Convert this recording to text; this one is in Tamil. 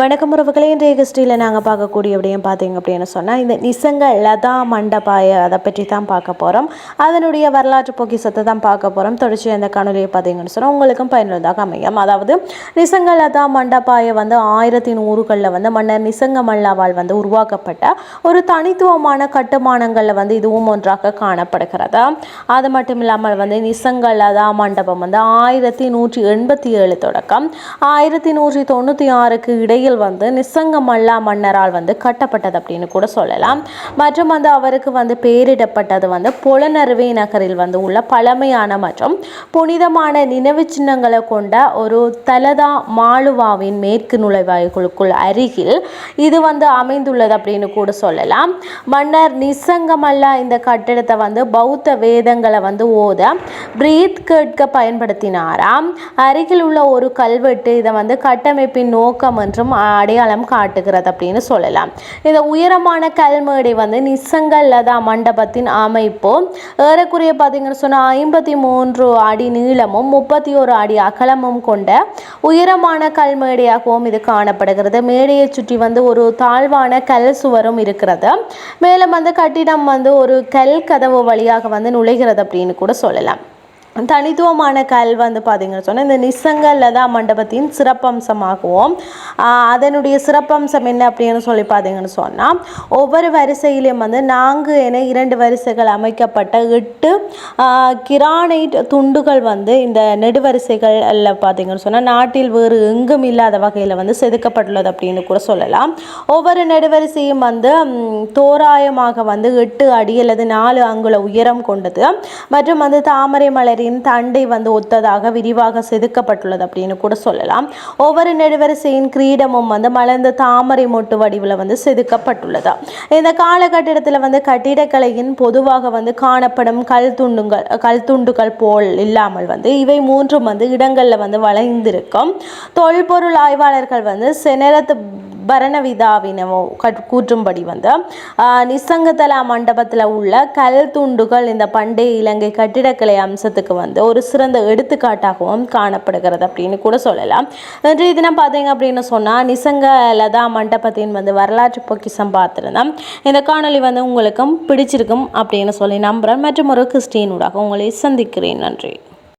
வணக்கம் உறவுகளே இன்றைய ஹிஸ்ட்ரியில் நாங்கள் பார்க்கக்கூடிய அப்படின்னு பார்த்தீங்க அப்படின்னு சொன்னால் இந்த நிசங்க லதா மண்டபாய அதை பற்றி தான் பார்க்க போகிறோம் அதனுடைய வரலாற்று பொக்கிசத்தை தான் பார்க்க போகிறோம் தொடர்ச்சி அந்த காணொலியை பார்த்தீங்கன்னு சொன்னால் உங்களுக்கும் பயனுள்ளதாக அமையும். அதாவது நிசங்க லதா மண்டபாய வந்து ஆயிரத்தி நூறுகளில் வந்து மன்னர் நிசங்க மல்லாவால் வந்து உருவாக்கப்பட்ட ஒரு தனித்துவமான கட்டுமானங்களில் வந்து இதுவும் ஒன்றாக காணப்படுகிறது. அது மட்டும் இல்லாமல் வந்து நிசங்க லதா மண்டபம் வந்து ஆயிரத்தி நூற்றி எண்பத்தி ஏழு தொடக்கம். ஆயிரத்தி நூற்றி தொண்ணூற்றி ஆறுக்கு இடையில் வந்து நிசங்கமல்லா மன்னரால் வந்து கட்டப்பட்டது அப்படின்னு கூட சொல்லலாம். மற்றும் வந்து அவருக்கு வந்து பெயரிடப்பட்டது வந்து புலனறுவை நகரில் வந்து உள்ள பழமையான மற்றும் புனிதமான நினைவு சின்னங்களை கொண்ட ஒரு தலதா மாலுவாவின் மேற்கு நுழைவாய்களுக்குள் அருகில் இது வந்து அமைந்துள்ளது அப்படின்னு கூட சொல்லலாம். மன்னர் நிசங்கமல்லா இந்த கட்டிடத்தை வந்து பௌத்த வேதங்களை வந்து ஓத பிரீத் கேட்க பயன்படுத்தினாராம். அருகில் உள்ள ஒரு கல்வெட்டு இதை வந்து கட்டமைப்பின் நோக்கம் என்றும் அடையாளம் காட்டுகிறது அப்படின்னு சொல்லலாம். இந்த உயரமான கல்மேடை வந்து நிசங்கல்லதா மண்டபத்தின் அமைப்பு. ஏறக்குறைய பார்த்தீங்கன்னு சொன்னால் ஐம்பத்தி மூன்று அடி நீளமும் முப்பத்தி ஒரு அடி அகலமும் கொண்ட உயரமான கல்மேடையாகவும் இது காணப்படுகிறது. மேடையை சுற்றி வந்து ஒரு தாழ்வான கல் சுவரும் இருக்கிறது. மேலும் வந்து கட்டிடம் வந்து ஒரு கல் கதவு வழியாக வந்து நுழைகிறது அப்படின்னு கூட சொல்லலாம். தனித்துவமான கல் வந்து பார்த்தீங்கன்னு சொன்னால் இந்த நிசங்க லதா மண்டபத்தின் சிறப்பம்சமாகவும். அதனுடைய சிறப்பம்சம் என்ன அப்படின்னு சொல்லி பார்த்தீங்கன்னு சொன்னால் ஒவ்வொரு வரிசையிலையும் வந்து நான்கு என இரண்டு வரிசைகள் அமைக்கப்பட்ட எட்டு கிரானைட் துண்டுகள் வந்து இந்த நெடுவரிசைகளில் பார்த்தீங்கன்னு சொன்னால் நாட்டில் வேறு எங்கும் இல்லாத வகையில் வந்து செதுக்கப்பட்டுள்ளது அப்படின்னு கூட சொல்லலாம். ஒவ்வொரு நெடுவரிசையும் வந்து தோராயமாக வந்து எட்டு அடி அல்லது நாலு அங்குல உயரம் கொண்டது. மற்றும் வந்து தாமரை நெடுவரிசையின் தண்டை வந்து ஒத்ததாக விரிவாக செதுக்கப்பட்டுள்ளது அப்படின்னு கூட சொல்லலாம். ஒவ்வொரு நெடுவரிசையின் கிரீடமும் வந்து மலர்ந்த தாமரை மொட்டு வடிவில் வந்து செதுக்கப்பட்டுள்ளது. இந்த காலகட்டத்தில் வந்து கட்டிடக்கலையின் பொதுவாக வந்து காணப்படும் கல் துண்டுங்கள் கல் துண்டுகள் போல் இல்லாமல் வந்து இவை மூன்றும் வந்து இடங்களில் வந்து வளைந்திருக்கும். தொல்பொருள் ஆய்வாளர்கள் வந்து செனரத் பரணவிதாவினமோ கட் கூற்றும்படி வந்து நிசங்கதலா மண்டபத்தில் உள்ள கல் துண்டுகள் இந்த பண்டைய இலங்கை கட்டிடக்கலை அம்சத்துக்கு வந்து ஒரு சிறந்த எடுத்துக்காட்டாகவும் காணப்படுகிறது அப்படின்னு கூட சொல்லலாம். இன்றைய தினம் பார்த்தீங்க அப்படின்னு சொன்னால் நிசங்க லதா மண்டபத்தின் வந்து வரலாற்று பொக்கிசம் பார்த்துருந்தோம். இந்த காணொளி வந்து உங்களுக்கும் பிடிச்சிருக்கும் அப்படின்னு சொல்லி நம்புகிறேன் மற்றும் ஒரு கிறிஸ்டியனூடாக உங்களை சந்திக்கிறேன். நன்றி.